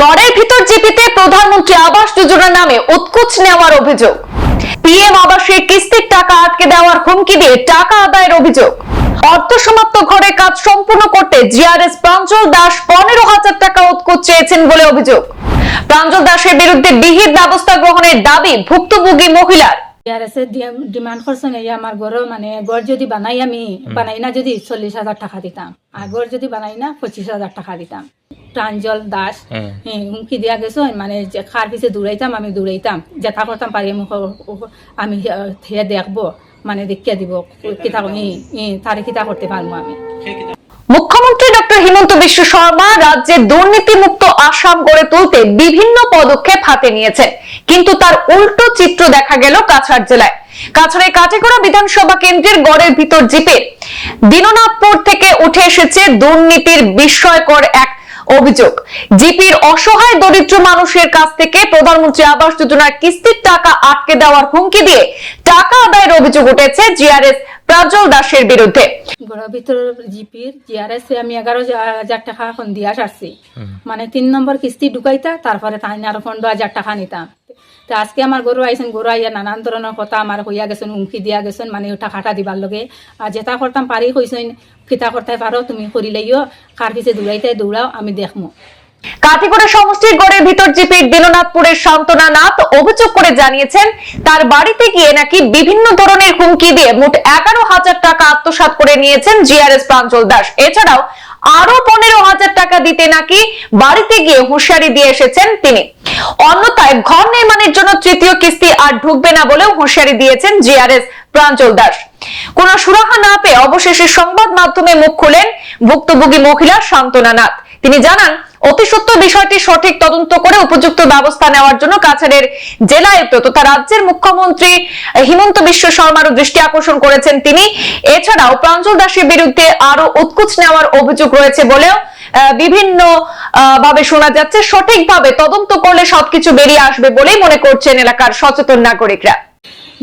গড়ের ভিতর জিপিতে প্রধানমন্ত্রী আবাস যোজনার নামে উৎকুচ নেওয়ার অভিযোগ। পিএম আবাসের কিস্তির টাকা আটকে দেওয়ার হুমকি দিয়ে টাকা আদায়ের অভিযোগ। অর্থ সমাপ্ত ঘরে কাজ সম্পূর্ণ করতে জিআরএস প্রাঞ্জল দাস পনেরো হাজার টাকা উৎকুচ চেয়েছেন বলে অভিযোগ। প্রাঞ্জল দাসের বিরুদ্ধে বিহিত ব্যবস্থা গ্রহণের দাবি ভুক্তভোগী মহিলার। ডিমান্ড করছেন এই আমার ঘর মানে গড় যদি বানাই আমি বানাই না যদি চল্লিশ হাজার টাকা দিতাম। আর গড় যদি বানাই না পঁচিশ হাজার টাকা দিতাম। প্রাঞ্জল দাস। হ্যাঁ, হুমকি দিয়া গেছো মানে খার পিছে দৌড়াইতাম আমি দৌড়াইতাম যেটা করতাম পারি আমি থিয়ে দেখব মানে দেখিয়া দিব কিতা তারে কিতা করতে পারব আমি। মুখ্যমন্ত্রী ডক্টর হিমন্ত বিশ্ব শর্মা রাজ্যে দুর্নীতিমুক্ত আসাম গড়ে তুলতে বিভিন্ন পদক্ষেপ হাতে নিয়েছেন কিন্তু তার উল্টো চিত্র দেখা গেল কাছাড় জেলায়। কাছাড়ের কাটিগড়া বিধানসভা কেন্দ্রের গড়ের ভিতর জিপে। দীননাথপুর থেকে উঠে এসেছে দুর্নীতির বিস্ময়কর এক অভিযোগ। জিপির অসহায় দরিদ্র মানুষের কাছ থেকে প্রধানমন্ত্রী আবাস যোজনার কিস্তির টাকা আটকে দেওয়ার হুমকি দিয়ে টাকা আদায়ের অভিযোগ উঠেছে জিআরএস প্রাজল দাসের বিরুদ্ধে। ঘরের ভিতর জিপির জিআরএস আমি এগারো হাজার টাকা এখন দিয়া সারছি। মানে তিন নম্বর কিস্তি ঢুকাইতা তারপরে তাই আরও পনেরো হাজার টাকা নিতাম। তো আজকে আমার গরু আইসেন গরু আইয়া নানান ধরনের কথা আমার হইয়া গেছেন হুমকি দিয়া গেছেন মানে ওই খাটা দিবার লগে। আর যেটা করতাম পারি কইছেন কিতা করতে পারো তুমি করিলেইও কার পিছে দৌড়াইতে দৌড়াও আমি দেখমু। কাটিগড়া সমষ্টির গড়ের ভিতর জিপির দিননাথপুরের সান্ত্বনা নাথ অভিযোগ করে জানিয়েছেন, তার বাড়িতে গিয়ে নাকি বিভিন্ন ধরনের হুমকি দিয়ে মোট এগারো হাজার টাকা আত্মসাৎ করে নিয়েছেন জিআরএস প্রাঞ্জল দাস। এছাড়াও আরও পনেরো হাজার টাকা দিতে নাকি বাড়িতে গিয়ে হুঁশিয়ারি দিয়ে এসেছেন তিনি। অন্যথায় ঘর নির্মাণের জন্য তৃতীয় কিস্তি আর ঢুকবে না বলেও হুঁশিয়ারি দিয়েছেন জিআরএস প্রাঞ্চল দাস। কোন সুরাহা না পেয়ে অবশেষে সংবাদ মাধ্যমে মুখ খুলেন ভুক্তভোগী মহিলা সান্ত্বনা নাথ। তিনি জানান অতি সত্য বিষয়টি সঠিক তদন্ত করে উপযুক্ত ব্যবস্থা নেওয়ার জন্য কাছাড়ের জেলায়ুক্ত তথা রাজ্যের মুখ্যমন্ত্রী হিমন্ত বিশ্ব শর্মারও দৃষ্টি আকর্ষণ করেছেন তিনি। এছাড়াও প্রাঞ্জল দাসের বিরুদ্ধে আরও উৎকুচ নেওয়ার অভিযোগ রয়েছে বলেও বিভিন্ন ভাবে শোনা যাচ্ছে। সঠিকভাবে তদন্ত করলে সবকিছু বেরিয়ে আসবে বলেই মনে করছেন এলাকার সচেতন নাগরিকরা।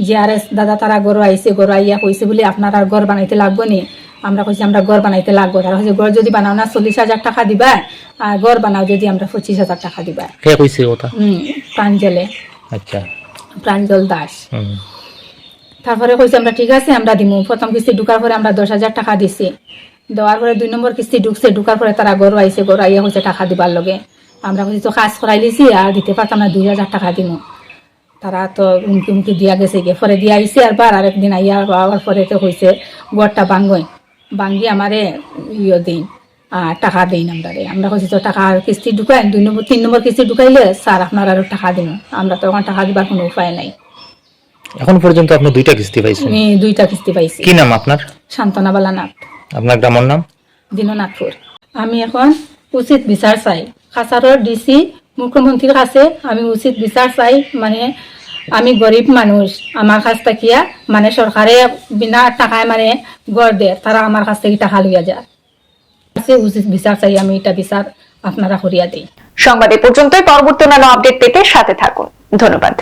জিআরএস দাদা তারা গরু আইছে, গরু আইয়া কইছে বলে আপনার আর ঘর বানাইতে লাগবো নি। আমরা কইছি আমরা ঘর বানাইতে লাগবো। তারা কইছে ঘর যদি বানাও না চল্লিশ হাজার টাকা দিবা আর ঘর বানাও যদি আমরা পঁচিশ হাজার টাকা দিবা। কে কইছে ওটা? হুম প্রাঞ্জলে। আচ্ছা। প্রাঞ্জল দাস। হুম। তারপরে কইছে আমরা ঠিক আছে আমরা দিমু। প্রথম কিস্তি ঢুকার পরে আমরা দশ হাজার টাকা দিছি। দেওয়ার পরে দুই নম্বর কিস্তি ঢুকছে ঢুকার পরে তারা গরু আইছে গরু আইয়া হচ্ছে টাকা দিবার লগে। আমরা কইছি তো কাজ করাই লিছি আর দিতে পারতাম না দুই হাজার টাকা দিমু। তারা তো উমকি উমকি দিয়া গেছে গিয়ে। পরে দিয়া আইছে আর বার আরেকদিন আইয়া আবার পরে তো হয়েছে গড়টা বাঙ্গই বাঙ্গি আমারে ইয়ে দিন আর টাকা দিন আমরা রে। আমরা কইছি তো টাকা কিস্তি ঢুকাই দুই নম্বর তিন নম্বর কিস্তি ঢুকাইলে স্যার আপনার আরও টাকা দিন আমরা তো এখন টাকা দিবার কোনো উপায় নাই। এখন পর্যন্ত আপনি দুইটা কিস্তি পাইছেন? আমি দুইটা কিস্তি পাইছি। কি নাম আপনার? সান্ত্বনা বালানাথ। আপনার গ্রামের নাম? দীননাথপুর। আমি এখন উচিত বিচার চাই। কাছাৰৰ ডিসি মুখ্যমন্ত্রীর কাছে আমি উচিত বিচার চাই মানে আমি গরিব মানুষ। আমার কাছ থেকে মানে সরকারে বিনা টাকায় মানে গড় দেয়। তারা আমার কাছ থেকে টাকা লইয়া যায় উচিত বিচার চাই আমি এটা বিচার আপনারা করিয়া দিই সংবাদ এ পর্যন্তই পরবর্তী অন্যান্য আপডেট পেতে সাথে থাকুন। ধন্যবাদ।